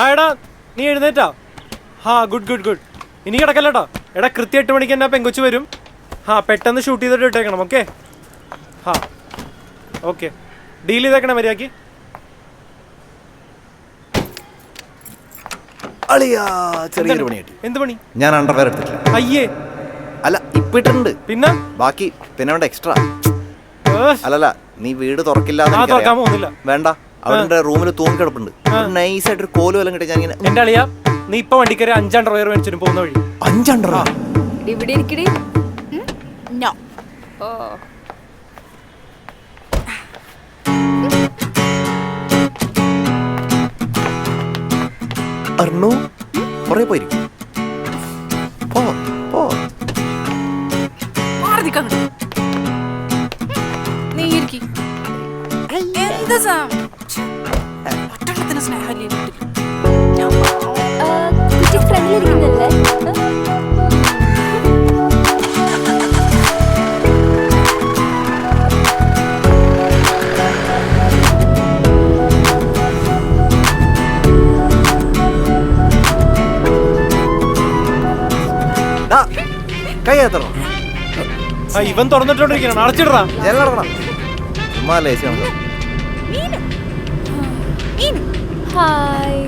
ആ എടാ നീ എഴുന്നേറ്റാ. ഹാ ഗുഡ് ഗുഡ് ഗുഡ്. ഇനി കിടക്കല്ലേട്ടോ എടാ കൃത്യം എട്ട് മണിക്ക് എന്നാ പെങ്കൊച്ചു വരും. ഹാ പെട്ടെന്ന് ഷൂട്ട് ചെയ്തിട്ട് ഇട്ടേക്കണം ഓക്കെ? ഹാ ഓക്കെ. ഡീൽ ചെയ്തേക്കണേ മര്യാദയ്ക്ക് അളിയാ ചെറിയൊരു പണി കിട്ടി എന്ത് പണി? ഞാൻ അണ്ടർവെയർ എടുത്തിട്ടില്ല. അയ്യേ. അല്ല ഇപ്പൊ ഇട്ടിട്ടുണ്ട്. പിന്നെ? ബാക്കി പിന്നെ വേണ്ട എക്സ്ട്രാ അല്ലല്ല നീ വീട് തുറക്കില്ല. വേണ്ട. അവിടെ റൂമിൽ തൂങ്ങിക്കിടപ്പുണ്ട് നൈസ് ആയിട്ട് ഒരു കോൽ വല്ലതും കിട്ടി ഞാൻ ഇങ്ങനെ എന്റെ അളിയ നീ ഇപ്പൊ വണ്ടിക്കറി അഞ്ചാം റോയർ മേടിച്ചിട്ട് പോകുന്ന വഴി. അഞ്ചണ്ടറ ഇവിടെ ഇരിക്കടി. നോ. ഓ. അർണു കുറെ പോയിരിക്കും. പോ. സ്നേഹമില്ലേ വീട്ടിൽ കുട്ടി ഫ്രണ്ടിലിരിക്കുന്നല്ലേ കൈ എത്തണം ആ ഇവൻ തുറന്നിട്ടോണ്ടിരിക്കണം അടച്ചിടറാ. ജനലടക്കണം ചുമ്മാ ലേശം. ഹായ്.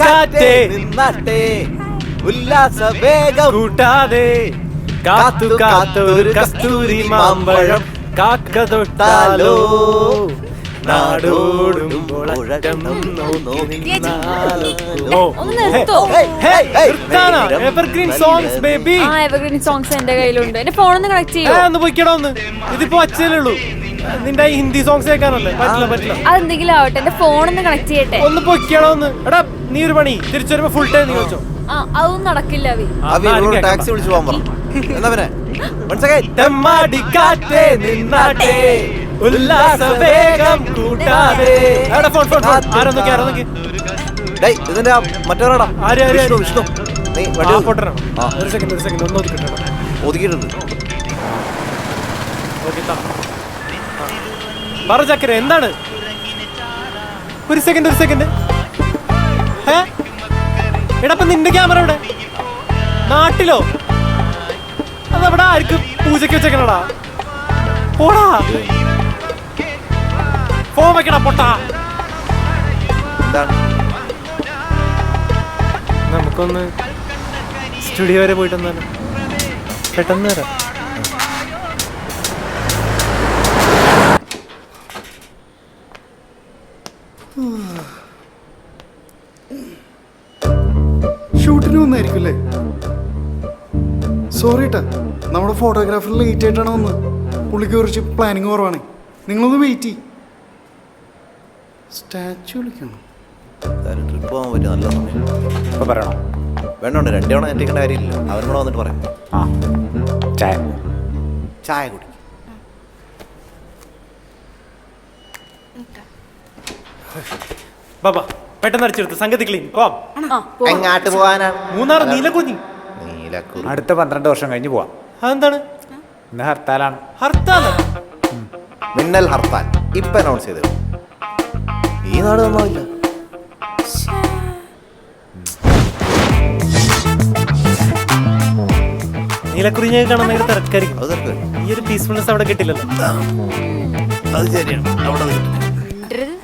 കാറ്റേ നിന്നാട്ടെ. ഉല്ലാസ വേഗം. കൂട്ടാതെ കാത്തു കാത്തു ഒരു കസ്തൂരി മാമ്പഴം കാക്ക തൊട്ടാലോ ഹേ, നിർത്താനാ? Evergreen ആ എവർഗ്രീൻ സോങ്സ് എന്റെ കയ്യിലുണ്ട്. എന്റെ ഫോണൊന്ന് കളക്ട് ചെയ്യോ? ഒന്ന് ഇതിപ്പോ അച്ഛനേ ഉള്ളൂ. നിന്റെ ഹിന്ദി സോങ്സ് കേൾക്കാനല്ലേ? പറ്റില്ല പറ്റില്ല. അതെന്തെങ്കിലും ആവട്ടെ എന്റെ ഫോണൊന്ന് കണക്ട് ചെയ്യട്ടെ. ഒന്ന് പൊയ്ക്കടാ ഒന്ന്. എടാ നീ ഒരു പണി. തിരിച്ചു വരുമ്പോ ഫുൾ ടൈം നീ വെച്ചോ ആ അതൊന്നും നടക്കില്ല അവി ആ, അവി ആരും ടാക്സി വിളിച്ചു പോകാൻ പറ. എന്നാ പിന്നെ? One second. തെമ്മാടിക്കാറ്റേ നിന്നാട്ടെ. ഉല്ലാസ വേഗം കൂട്ടാതെ. എടാ ഫോൺ ഫോൺ ഫോൺ ആരൊന്നൊക്കെ നോക്കി ഡേയ്, ഇതിന്റെ ആ മറ്റവരാടാ ആര് ആര് വിഷ്ണു ആര്? വിഷ്ണു. നീ വണ്ടി. പൊട്ടണം ആ. ഒരു സെക്കൻഡ് ഒരു സെക്കൻഡ് ഒന്ന് ഒതുക്കിട്ടോ ഒതുക്കിയിട്ടുണ്ട്. ഓക്കെ പറ ചക്കര എന്താണ്? ഒരു സെക്കൻഡ് ഒരു സെക്കൻഡ് എടപ്പ നിന്റെ ക്യാമറ ഇവിടെ നാട്ടിലോ? അതവിടെ ആർക്കും പൂജയ്ക്ക് വെച്ചേക്കണടാ? പോടാ. ഫോൺ വെക്കടാ പൊട്ടാ. നമുക്കൊന്ന് സ്റ്റുഡിയോ വരെ പോയിട്ട് വന്നാലോ പെട്ടെന്ന് വരാം. ഷൂട്ടിന് വന്നായിരിക്കും അല്ലേ സോറി ഏട്ടാ നമ്മുടെ ഫോട്ടോഗ്രാഫർ ലേറ്റ് ആയിട്ടാണ് വന്നത്. പുള്ളിക്ക് കുറച്ച് പ്ലാനിങ് കുറവാണ്. നിങ്ങളൊന്ന് വെയിറ്റ് ചെയ്യും. സ്റ്റാച്ചു വിളിക്കണം. ട്രിപ്പ് പോകാൻ പറ്റും നല്ല സമയം. ഇപ്പൊ പറയണോ? വേണ്ട വേണ്ട രണ്ടു തവണ എത്തിക്കേണ്ട കാര്യമില്ല അവരും കൂടെ വന്നിട്ട് പറയാം. ആ ചായ. ചായ കുടി. ബാബാ പെട്ടെന്ന് അടിച്ചെടുത്ത് സംഗതി ക്ലീൻ പോവാം. എങ്ങാട്ട് പോകാനാണ് മൂന്നാർ നീലക്കുഞ്ഞി. നീലക്കുറി. അടുത്ത പന്ത്രണ്ട് വർഷം കഴിഞ്ഞ് പോവാം. അതെന്താണ്? ഇന്ന് ഹർത്താലാണ്. ഹർത്താൽ? മിന്നൽ ഹർത്താൽ. ഇപ്പൊ അനൗൺസ് ചെയ്തത് ഈ നാട് നന്നാവില്ല. നീലക്കുറിഞ്ഞ കാണാൻ ഭയങ്കര തിരക്കായിരിക്കും. അത് തിരക്ക് ഈ ഒരു പീസ്ഫുൾനെസ് അവിടെ കിട്ടില്ലല്ലോ. അത് ശരിയാണ്. അവിടെ കിട്ടില്ല കിട്ടും. ഇടരുത്.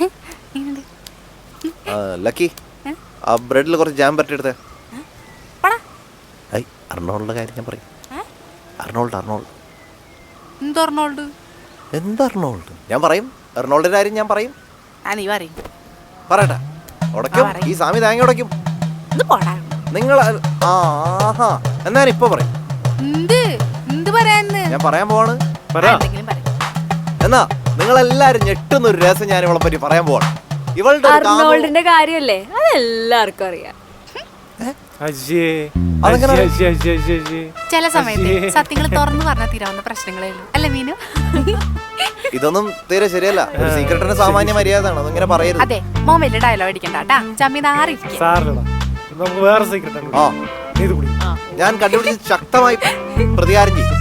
ആ, ലക്കി. ആ ബ്രെഡിൽ കുറച്ച് ജാം പടാ. ഐ അർണോൾഡിന്റെ കാര്യം ഞാൻ പറയും. Arnold Arnold. എന്തോർണോൾഡ് എന്താ അർണോൾഡ്? ഞാൻ പറയും. അർണോൾഡിന്റെ കാര്യം ഞാൻ പറയും. ആ നീ പറയും. പറയട്ടെ ഉടയ്ക്കും. ഈ സാമി തേങ്ങ ഉടയ്ക്കും. നിങ്ങൾ ആഹാ. എന്നാ ഇപ്പൊ പറയും. എന്ത്? എന്ത് പറയാന്ന്? ഞാൻ പറയാൻ പോവാണ്. എന്നാ നിങ്ങളെല്ലാരും ഞെട്ടുന്ന ഒരു രസം ഞാൻ ഇവളെ പറ്റി പറയാൻ പോവാണ്. ഇവളുടെ ഒരു കാമുക- അർണോൾഡിന്റെ കാര്യമല്ലേ അതെല്ലാവർക്കും അറിയാം. അയ്യേ അതെങ്ങനെ? അയ്യേ, അയ്യേ, അയ്യേ, അയ്യേ, അയ്യേ. ചില സമയത്ത് സത്യങ്ങൾ തുറന്നു പറഞ്ഞാൽ തീരാവുന്ന പ്രശ്നങ്ങളേ ഉള്ളൂ. അല്ലേ മീനു? ഇതൊന്നും തീരെ ശരിയല്ല. ഒരു സീക്രട്ടിന് സാമാന്യ മര്യാദയാണ്. അതിങ്ങനെ പറയരുത്. അതെ മോൻ വലിയ ഡയലോഗ് അടിക്കണ്ട കേട്ടാ. ചമ്മി ആറിയിരിക്കും സാറിലടാ നമുക്ക് വേറെ സീക്രട്ട് ആ. ഇത് കുടി. ഞാൻ കണ്ടുപിടിച്ച് ശക്തമായി പ്രതികാരം ചെയ്യും.